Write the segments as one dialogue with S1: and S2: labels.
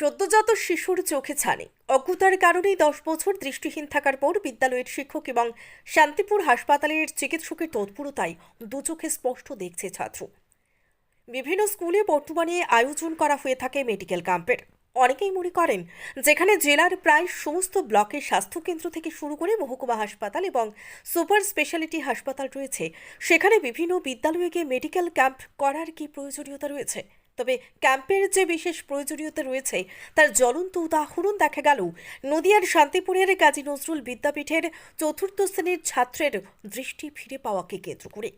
S1: সদ্যজাত শিশুর চোখে ছানি। অজ্ঞতার কারণেই দশ বছর দৃষ্টিহীন থাকার পর বিদ্যালয়ের শিক্ষক এবং শান্তিপুর হাসপাতালের চিকিৎসকের তৎপরতায় দু চোখে স্পষ্ট দেখছে ছাত্র। বিভিন্ন স্কুলে বর্তমানে আয়োজন করা হয়ে থাকে মেডিকেল ক্যাম্পের। অনেকেই মনে করেন, যেখানে জেলার প্রায় সমস্ত ব্লকের স্বাস্থ্যকেন্দ্র থেকে শুরু করে মহকুমা হাসপাতাল এবং সুপার স্পেশালিটি হাসপাতাল রয়েছে। সেখানে বিভিন্ন বিদ্যালয়ে গিয়ে মেডিকেল ক্যাম্প করার কি প্রয়োজনীয়তা রয়েছে? তবে ক্যাম্পের যে বিশেষ প্রয়োজনীয়তা রয়েছে, তার জ্বলন্ত উদাহরণ দেখা গেল। নদিয়ার শান্তিপুরের কাজী নজরুল বিদ্যাপীঠের চতুর্থ শ্রেণির ছাত্রের দৃষ্টি ফিরে পাওয়াকে কেন্দ্র করে।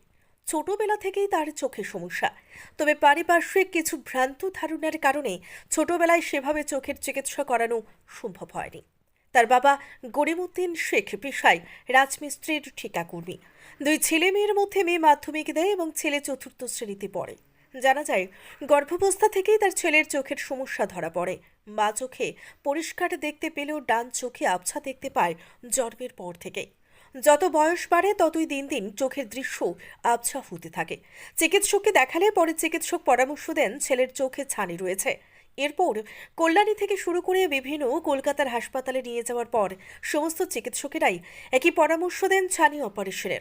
S1: ছোটবেলা থেকেই তার চোখের সমস্যা। তবে পারিপার্শ্বিক কিছু ভ্রান্ত ধারণার কারণে ছোটবেলায় সেভাবে চোখের চিকিৎসা করানো সম্ভব হয়নি। তার বাবা গরিমুদ্দিন শেখ পেশায় রাজমিস্ত্রির ঠিকাকর্মী। দুই ছেলে মেয়ের মধ্যে মেয়ে মাধ্যমিক দেয় এবং ছেলে চতুর্থ শ্রেণীতে পড়ে। জানা যায়, গর্ভাবস্থা থেকেই তার ছেলের চোখের সমস্যা ধরা পড়ে। মা চোখে পরিষ্কার দেখতে পেলেও ডান চোখে আবছা দেখতে পায় জন্মের পর থেকেই। যত বয়স বাড়ে, ততই দিন দিন চোখের দৃশ্য আবছা হতে থাকে। চিকিৎসককে দেখালে পরে চিকিৎসক পরামর্শ দেন ছেলের চোখে ছানি রয়েছে। এরপর কল্যাণী থেকে শুরু করে বিভিন্ন কলকাতার হাসপাতালে নিয়ে যাওয়ার পর সমস্ত চিকিৎসকেরাই একই পরামর্শ দেন ছানি অপারেশনের।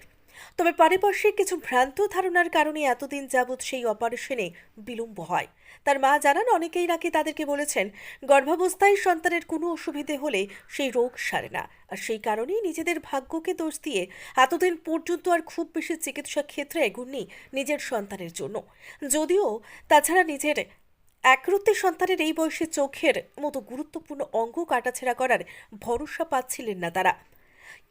S1: তবে পারিপার্শ্বিক কিছু ভ্রান্ত ধারণার কারণে এতদিন যাবৎ সেই অপারেশনে বিলম্ব হয়। তার মা জানান, অনেকেই নাকি তাদেরকে বলেছেন, গর্ভাবস্থায় সন্তানের কোনো অসুবিধে হলে সেই রোগ সারে না। আর সেই কারণেই নিজেদের ভাগ্যকে দোষ দিয়ে এতদিন পর্যন্ত আর খুব বেশি চিকিৎসা ক্ষেত্রে এগুননি নিজের সন্তানের জন্য। যদিও তাছাড়া নিজের একরত্তি সন্তানের এই বয়সে চোখের মতো গুরুত্বপূর্ণ অঙ্গ কাটাছেড়া করার ভরসা পাচ্ছিলেন না তারা।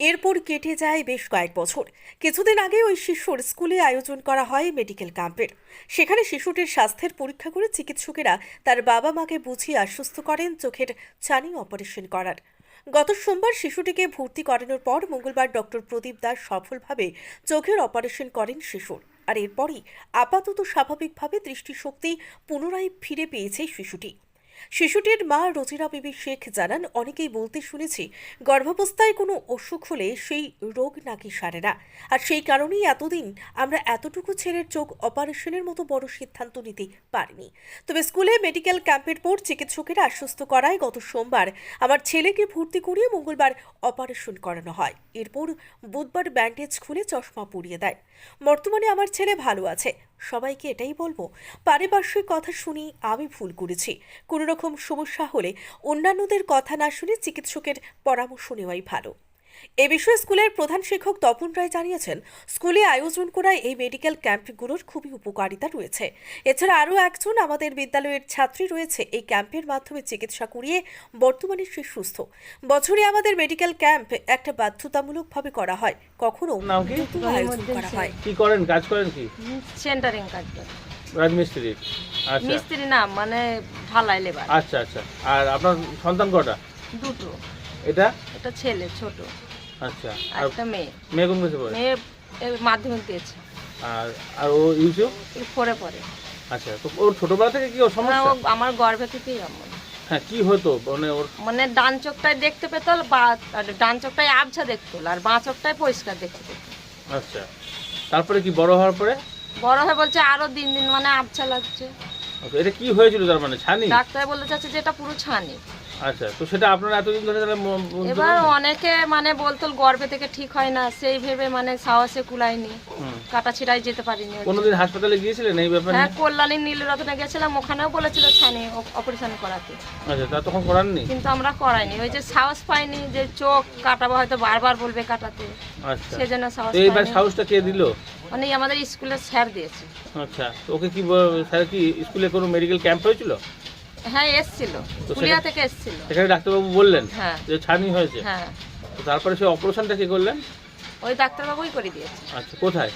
S1: এরপর কেটে যায় বেশ কয়েক বছর। কিছুদিন আগে ওই শিশুর স্কুলে আয়োজন করা হয় মেডিকেল ক্যাম্পের। সেখানে শিশুটির স্বাস্থ্যের পরীক্ষা করে চিকিৎসকেরা তার বাবা মাকে বুঝিয়ে আশ্বস্ত করেন চোখের ছানি অপারেশন করার। গত সোমবার শিশুটিকে ভর্তি করানোর পর মঙ্গলবার ডক্টর প্রদীপ দাস সফলভাবে চোখের অপারেশন করেন শিশুর। আর এরপরই আপাতত স্বাভাবিকভাবে দৃষ্টিশক্তি পুনরায় ফিরে পেয়েছে শিশুটি। শিশুটির মা রোজিরা বিবি শেখ জানান, অনেকেই বলতে শুনেছি গর্ভাবস্থায় কোনো অসুখ হলে সেই রোগ নাকি সারে না। আর সেই কারণেই এতদিন আমরা এতটুকু ছেলের চোখ অপারেশনের মতো বড় সিদ্ধান্ত নিতে পারিনি। তবে স্কুলে মেডিকেল ক্যাম্পের পর চিকিৎসকেরা আশ্বস্ত করায় গত সোমবার আমার ছেলেকে ভর্তি করিয়ে মঙ্গলবার অপারেশন করানো হয়। এরপর বুধবার ব্যান্ডেজ খুলে চশমা পরিয়ে দেয়। বর্তমানে আমার ছেলে ভালো আছে। সবাইকে এটাই বলব, পারিপার্শ্বিক কথা শুনি আমি ভুল করেছি। কোনো রকম সমস্যা হলে অন্যান্যদের কথা না শুনে চিকিৎসকের পরামর্শ নেওয়াই ভালো। এ বিষয়ে স্কুলের প্রধান শিক্ষক তপন রায় জানিয়েছেন স্কুলে আয়োজন করা এই মেডিকেল ক্যাম্পগুলোর খুবই উপকারিতা রয়েছে। এছাড়া আরও একজন আমাদের বিদ্যালয়ের ছাত্রী রয়েছে এই ক্যাম্পের মাধ্যমে চিকিৎসা করিয়ে বর্তমানে সে সুস্থ। বছরে আমাদের মেডিকেল ক্যাম্প একটা বাধ্যতামূলকভাবে করা হয় কখনো আয়োজন করা হয়।
S2: কি করেন? কাজ করেন কি?
S3: সেন্টারিং কাজ করে।
S2: রাজমিস্ত্রি। আচ্ছা।
S3: মিস্ত্রি না মানে ঢালাই লেবার
S2: আচ্ছা আচ্ছা। আর আপনার সন্তান কটা?
S3: দুটো।
S2: এটা?
S3: একটা ছেলে ছোট।
S2: আচ্ছা।
S3: আর একটা মেয়ে।
S2: মেয়ে কোন ক্লাসে পড়ে?
S3: মেয়ে মাধ্যমিক দিয়েছে।
S2: আর আর ও ইউটিউব
S3: পরে পরে
S2: আচ্ছা তো ওর ছোটবেলা থেকে কি ওর সমস্যা?
S3: আমার গর্ভে থেকেই এমন
S2: হ্যাঁ কি হতো? মানে ওর
S3: মানে ডান চোখটায় দেখতে পেত বা আর ডান চোখটায় আবছা দেখতো আর বাঁ চোখটায় পরিষ্কার দেখতে পেত।
S2: আচ্ছা। তারপরে কি বড় হওয়ার পরে?
S3: বড় হয়ে বলছে আরও দিন দিন মানে আবছা লাগছে।
S2: এটা কি হয়েছিল তার মানে ছানি?
S3: ডাক্তার বলতে চাচ্ছে যে এটা পুরো ছানি।
S2: আচ্ছা তো সেটা আপনারা এতদিন ধরে তাহলে
S3: এবার অনেকে মানে বলতো থেকে ঠিক হয় না সেই ভেবে মানে সাহসে কুলায়নি
S2: হুম।
S3: কাটা ছিড়াই যেতে পারিনি
S2: কোনোদিন হাসপাতালে গিয়েছিলেন এই ব্যাপারে
S3: হ্যাঁ কল্যাণী নীলরত্নে গেছিলাম ওখানেও বলেছিল ছানি অপারেশন করাতে।
S2: আচ্ছা তা তখন করাননি?
S3: কিন্তু আমরা করাইনি ওই যে সাহস পাইনি যে চোখ কাটাবো হয়তো বারবার বলবে কাটাতে।
S2: আচ্ছা।
S3: সেজন্য সাহস
S2: এইবার সাহসটা কে দিল?
S3: মানে আমাদের স্কুলের স্যার দিয়েছে।
S2: আচ্ছা ওকে কি স্যার কি স্কুলে কোনো মেডিকেল ক্যাম্প হয়েছিল?
S3: হ্যাঁ এসেছিল।
S2: পুরুলিয়া
S3: থেকে এসেছিল।
S2: সেখানে ডাক্তারবাবু বললেন
S3: হ্যাঁ।
S2: যে ছানি হয়েছে।
S3: হ্যাঁ।
S2: তো তারপরে সেই অপারেশনটা কি করলেন?
S3: ওই ডাক্তারবাবুই করে দিয়েছে।
S2: আচ্ছা কোথায়?